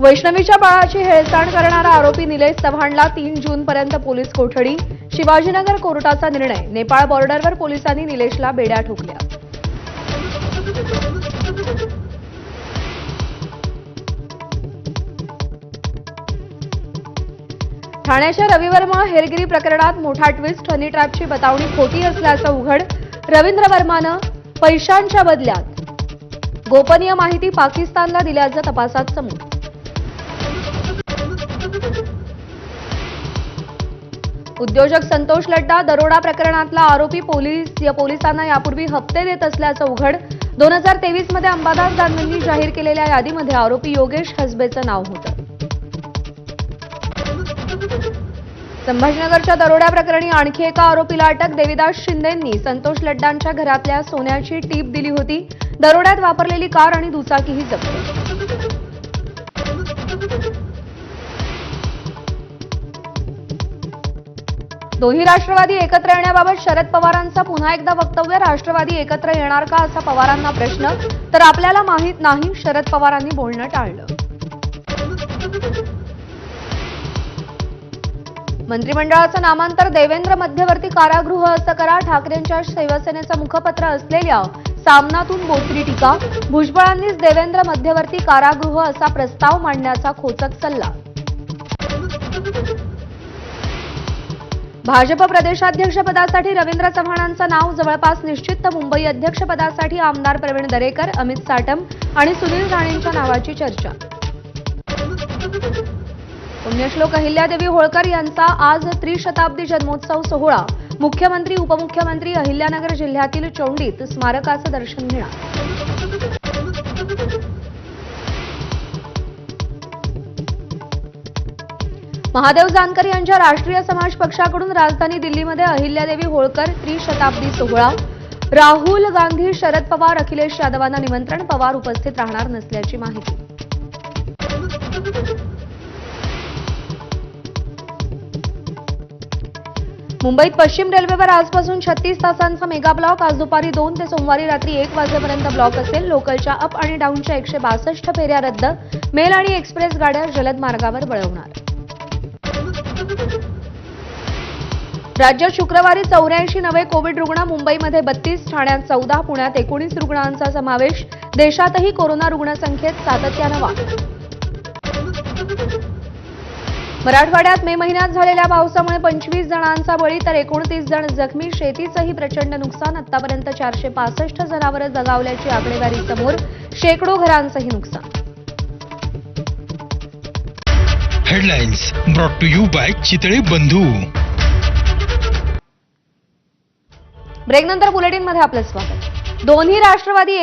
वैष्णवीच्या बाळाची हेळसांड करणारा आरोपी निलेश चव्हाणला तीन जून पर्यंत पोलीस कोठडी. शिवाजीनगर कोर्टाचा निर्णय. नेपाळ बॉर्डरवर पोलिसांनी निलेशला बेड्या ठोकल्या. ठाण्याच्या रवी वर्मा हेरगिरी प्रकरणात मोठा ट्विस्ट हनी ट्रॅपची बतावणी खोटी असल्याचं उघड. रवींद्र वर्मानं पैशांच्या बदल्यात. गोपनीय माहिती पाकिस्तानला दिल्याचं तपासात समोर. उद्योजक संतोष लड्डा दरोडा प्रकरणातला आरोपी पोलीस या पोलिसांना यापूर्वी हप्ते देत असल्याचं उघड. दोन हजार तेवीसमध्ये अंबादास दानवेंनी जाहीर केलेल्या यादीमध्ये आरोपी योगेश हसबेचं नाव होतं. संभाजीनगरच्या दरोड्या प्रकरणी आणखी एका आरोपीला अटक. देविदास शिंदेंनी संतोष लड्डांच्या घरातल्या सोन्याची टीप दिली होती. दरोड्यात वापरलेली कार आणि दुचाकीही जप्त. दोन्ही राष्ट्रवादी एकत्र येण्याबाबत शरद पवारांचं पुन्हा एकदा वक्तव्य राष्ट्रवादी एकत्र येणार का असा पवारांना प्रश्न? तर आपल्याला माहीत नाही शरद पवारांनी बोलणं टाळलं. मंत्रिमंडळाचं नामांतर देवेंद्र मध्यवर्ती कारागृह असं करा ठाकरेंच्या शिवसेनेचं मुखपत्र असलेल्या सामनातून बोचरी टीका भुजबळांनीच देवेंद्र मध्यवर्ती कारागृह असा प्रस्ताव मांडण्याचा खोचक सल्ला. भाजप प्रदेशाध्यक्षपदासाठी रवींद्र चव्हाणांचं नाव जवळपास निश्चित. तर मुंबई अध्यक्षपदासाठी आमदार प्रवीण दरेकर अमित साटम आणि सुनील राणेंच्या नावाची चर्चा. पुण्यश्लोक अहिल्यादेवी होळकर यांचा आज त्रिशताब्दी जन्मोत्सव सोहळा. मुख्यमंत्री उपमुख्यमंत्री अहिल्यानगर जिल्ह्यातील चौंडीत स्मारकाचं दर्शन घेणार. महादेव जानकर यांच्या राष्ट्रीय समाज पक्षाकडून राजधानी दिल्लीमध्ये अहिल्यादेवी होळकर त्रिशताब्दी सोहळा. राहुल गांधी शरद पवार अखिलेश यादवांना निमंत्रण पवार उपस्थित राहणार नसल्याची माहिती. मुंबईत पश्चिम रेल्वेवर आजपासून छत्तीस तासांचा मेगा ब्लॉक. आज दुपारी दोन ते सोमवारी रात्री एक वाजेपर्यंत ब्लॉक असेल. लोकलच्या अप आणि डाऊनच्या एकशे बासष्ट फेऱ्या रद्द. मेल आणि एक्सप्रेस गाड्या जलद मार्गावर वळवणार. राज्यात शुक्रवारी चौऱ्याऐंशी नवे कोविड रुग्ण मुंबईमध्ये बत्तीस ठाण्यात चौदा पुण्यात एकोणीस रुग्णांचा समावेश. देशातही कोरोना रुग्णसंख्येत सातत्यानं वाढ मराठवाड्यात मे महिन्यात झालेल्या पावसामुळे पंचवीस जणांचा बळी तर एकोणतीस जण जखमी. शेतीचंही प्रचंड नुकसान. आतापर्यंत चारशे पासष्ट जनावरं जगावल्याची आकडेवारी समोर शेकडो घरांचंही नुकसान. Headlines brought to you by Chitale Bandhu. ब्रेकनंतर बुलेटिनमध्ये आपलं स्वागत. दोन्ही राष्ट्रवादी एक